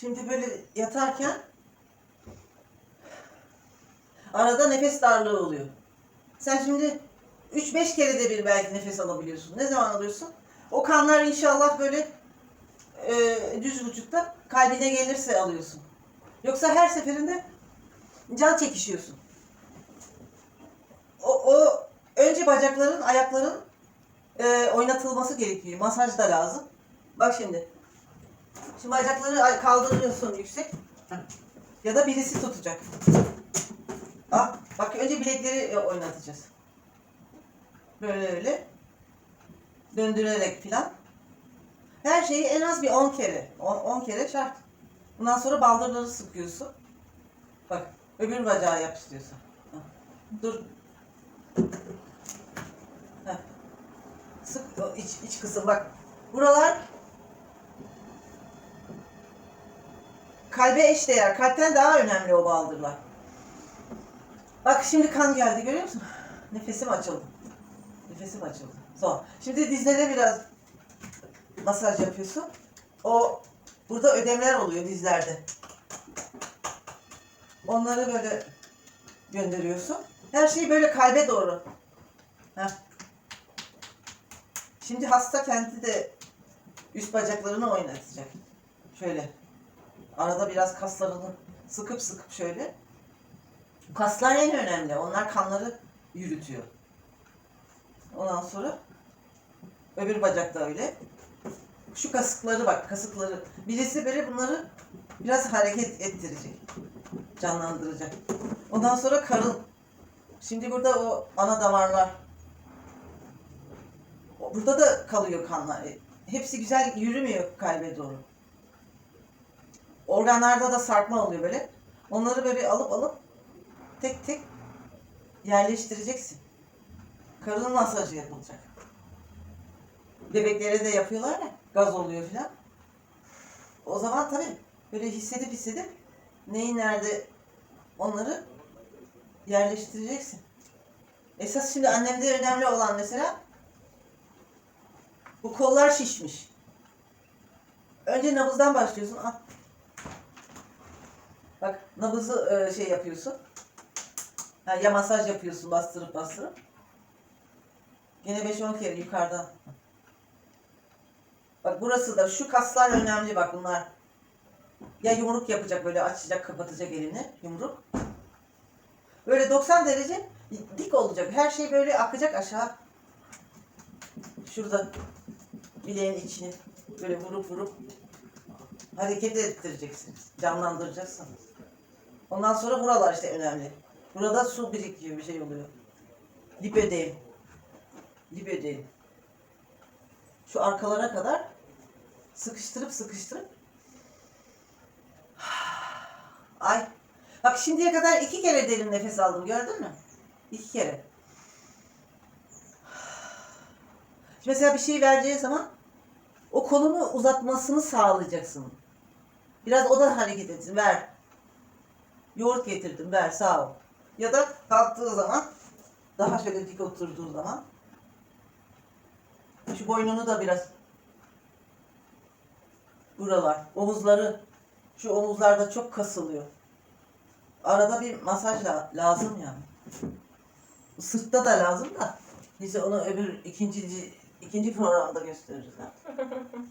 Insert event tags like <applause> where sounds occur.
Şimdi böyle yatarken arada nefes darlığı oluyor. Sen şimdi 3-5 kere de bir belki nefes alabiliyorsun. Ne zaman alıyorsun? O kanlar inşallah böyle e, düz vücutta kalbine gelirse alıyorsun. Yoksa her seferinde can çekişiyorsun. O, o önce bacakların, ayakların e, oynatılması gerekiyor. Masaj da lazım. Bak şimdi. Şimdi bacakları kaldırıyorsun yüksek. Ya da birisi tutacak. Ah, bak önce bilekleri e, oynatacağız. Böyle öyle. Döndürerek filan. Her şeyi en az bir 10 kere. 10 kere şart. Bundan sonra baldırları sıkıyorsun. Bak öbür bacağı yap. Dur. Heh. Sık iç, iç kısım bak. Buralar kalbe eşdeğer. Kalpten daha önemli o baldırlar. Bak şimdi kan geldi görüyor musun? Nefesim açıldı. Nefesim açıldı. Son. Şimdi dizlere biraz masaj yapıyorsun. O burada ödemler oluyor dizlerde. Onları böyle gönderiyorsun. Her şey böyle kalbe doğru. Heh. Şimdi hasta kendi de üst bacaklarını oynatacak. Şöyle. Arada biraz kaslarını sıkıp sıkıp şöyle. Kaslar en önemli. Onlar kanları yürütüyor. Ondan sonra öbür bacak da öyle. Şu kasıkları bak, kasıkları. Birisi böyle bunları biraz hareket ettirecek. Canlandıracak. Ondan sonra karın. Şimdi burada o ana damarlar. Burada da kalıyor kanlar. Hepsi güzel yürümüyor kalbe doğru. Organlarda da sarkma oluyor böyle. Onları böyle alıp alıp tek tek yerleştireceksin. Karın masajı yapılacak. Bebeklere de yapıyorlar ya, gaz oluyor filan. O zaman tabii böyle hissedip hissedip neyi nerede onları yerleştireceksin. Esas şimdi annemde önemli olan mesela bu kollar şişmiş. Önce nabızdan başlıyorsun. Al. Bak nabızı e, şey yapıyorsun. Ha, ya masaj yapıyorsun bastırıp bastırıp. Gene 5-10 kere yukarıdan. Bak burası da şu kaslar önemli bak bunlar. Ya yumruk yapacak böyle açacak kapatacak elini yumruk. Böyle 90 derece dik olacak. Her şey böyle akacak aşağı. Şurada bileğin içini böyle vurup vurup hareket ettireceksiniz. Canlandıracaksınız. Ondan sonra buralar işte önemli. Burada su birikiyor bir şey oluyor. Lipödem. Lipödem. Şu arkalara kadar sıkıştırıp sıkıştırıp <sighs> Ay. Bak şimdiye kadar iki kere derin nefes aldım gördün mü? İki kere. <sighs> Mesela bir şey vereceği zaman o kolunu uzatmasını sağlayacaksın. Biraz o da hareket etsin. Ver. Yoğurt getirdim. Ver. Sağ ol. Ya da kalktığı zaman daha şöyle dik oturduğu zaman şu boynunu da biraz buralar, omuzları şu omuzlarda çok kasılıyor. Arada bir masaj la- lazım yani. Sırtta da lazım da. Neyse onu öbür ikinci ikinci programda gösteririz. <laughs>